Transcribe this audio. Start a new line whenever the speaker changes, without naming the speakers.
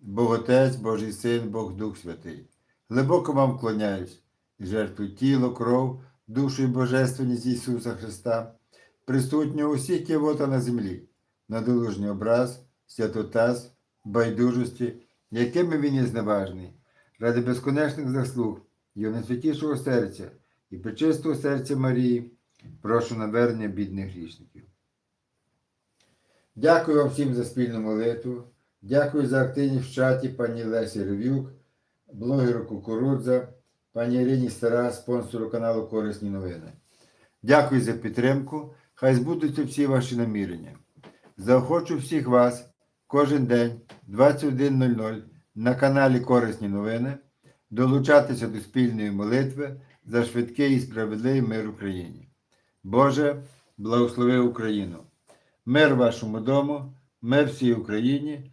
Бог Отець, Божий Син, Бог Дух Святий, глибоко вам вклоняюсь і жертвую тіло, кров, душу і божественність Ісуса Христа, присутнього усіх кивота на землі, на долужній образ, святотаз, байдужості, якими він є зневажний, ради безконечних заслуг Його найсвятішого серця і причистого серця Марії, прошу навернення бідних грішників. Дякую вам всім за спільну молитву. Дякую за активність в чаті пані Лесі Ревюк, блогеру Кукурудза, пані Ірині Стара, спонсору каналу Корисні новини. Дякую за підтримку. Хай збудуться всі ваші намірення. Заохочу всіх вас кожен день 21.00 на каналі Корисні новини долучатися до спільної молитви за швидкий і справедливий мир Україні. Боже, благослови Україну! Мир вашому дому, мир всій Україні,